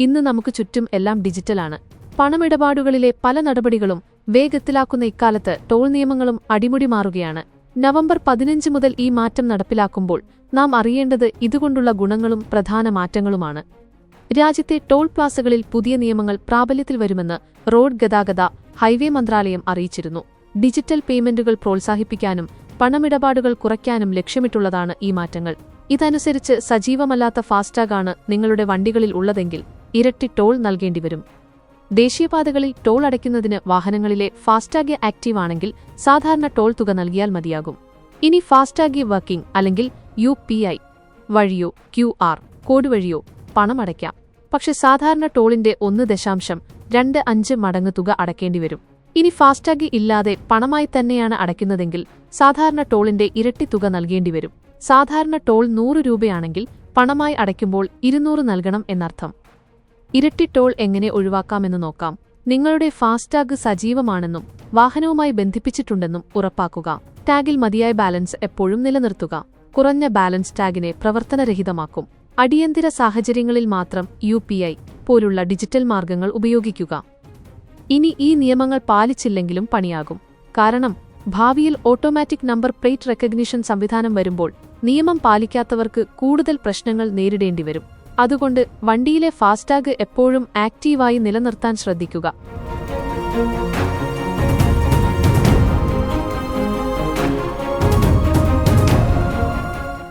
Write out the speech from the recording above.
ഇന്ന് നമുക്ക് ചുറ്റും എല്ലാം ഡിജിറ്റലാണ്. പണമിടപാടുകളിലെ പല നടപടികളും വേഗത്തിലാക്കുന്ന ഇക്കാലത്ത് ടോൾ നിയമങ്ങളും അടിമുടി മാറുകയാണ്. നവംബർ പതിനഞ്ച് മുതൽ ഈ മാറ്റം നടപ്പിലാക്കുമ്പോൾ നാം അറിയേണ്ടത് ഇതുകൊണ്ടുള്ള ഗുണങ്ങളും പ്രധാന മാറ്റങ്ങളുമാണ്. രാജ്യത്തെ ടോൾ പ്ലാസകളിൽ പുതിയ നിയമങ്ങൾ പ്രാബല്യത്തിൽ വരുമെന്ന് റോഡ് ഗതാഗത ഹൈവേ മന്ത്രാലയം അറിയിച്ചിരുന്നു. ഡിജിറ്റൽ പേയ്മെന്റുകൾ പ്രോത്സാഹിപ്പിക്കാനും പണമിടപാടുകൾ കുറയ്ക്കാനും ലക്ഷ്യമിട്ടുള്ളതാണ് ഈ മാറ്റങ്ങൾ. ഇതനുസരിച്ച് സജീവമല്ലാത്ത ഫാസ്ടാഗാണ് നിങ്ങളുടെ വണ്ടികളിൽ ഉള്ളതെങ്കിൽ ഇരട്ടി ടോൾ നൽകേണ്ടിവരും ദേശീയപാതകളിൽ ടോൾ അടയ്ക്കുന്നതിന് വാഹനങ്ങളിലെ ഫാസ്ടാഗ് ആക്റ്റീവ് ആണെങ്കിൽ സാധാരണ ടോൾ തുക നൽകിയാൽ മതിയാകും. ഇനി ഫാസ്ടാഗ് വർക്കിംഗ് അല്ലെങ്കിൽ യു പി ഐ വഴിയോ ക്യു ആർ കോഡ് വഴിയോ പണം അടയ്ക്കാം. പക്ഷെ സാധാരണ ടോളിന്റെ ഒന്ന് ദശാംശം രണ്ട് അഞ്ച് മടങ്ങ് തുക അടയ്ക്കേണ്ടിവരും ഇനി ഫാസ്ടാഗ് ഇല്ലാതെ പണമായി തന്നെയാണ് അടയ്ക്കുന്നതെങ്കിൽ സാധാരണ ടോളിന്റെ ഇരട്ടി തുക നൽകേണ്ടിവരും സാധാരണ ടോൾ നൂറ് രൂപയാണെങ്കിൽ പണമായി അടയ്ക്കുമ്പോൾ ഇരുന്നൂറ് നൽകണം എന്നർത്ഥം. ഇരട്ടി ടോൾ എങ്ങനെ ഒഴിവാക്കാമെന്ന് നോക്കാം. നിങ്ങളുടെ ഫാസ്ടാഗ് സജീവമാണെന്നും വാഹനവുമായി ബന്ധിപ്പിച്ചിട്ടുണ്ടെന്നും ഉറപ്പാക്കുക. ടാഗിൽ മതിയായ ബാലൻസ് എപ്പോഴും നിലനിർത്തുക. കുറഞ്ഞ ബാലൻസ് ടാഗിനെ പ്രവർത്തനരഹിതമാക്കും. അടിയന്തര സാഹചര്യങ്ങളിൽ മാത്രം യു പോലുള്ള ഡിജിറ്റൽ മാർഗങ്ങൾ ഉപയോഗിക്കുക. ഇനി ഈ നിയമങ്ങൾ പാലിച്ചില്ലെങ്കിലും പണിയാകും. കാരണം ഭാവിയിൽ ഓട്ടോമാറ്റിക് നമ്പർ പ്ലേറ്റ് റെക്കഗ്നിഷൻ സംവിധാനം വരുമ്പോൾ നിയമം പാലിക്കാത്തവർക്ക് കൂടുതൽ പ്രശ്നങ്ങൾ നേരിടേണ്ടിവരും. അതുകൊണ്ട് വണ്ടിയിലെ ഫാസ്ടാഗ് എപ്പോഴും ആക്റ്റീവായി നിലനിർത്താൻ ശ്രദ്ധിക്കുക.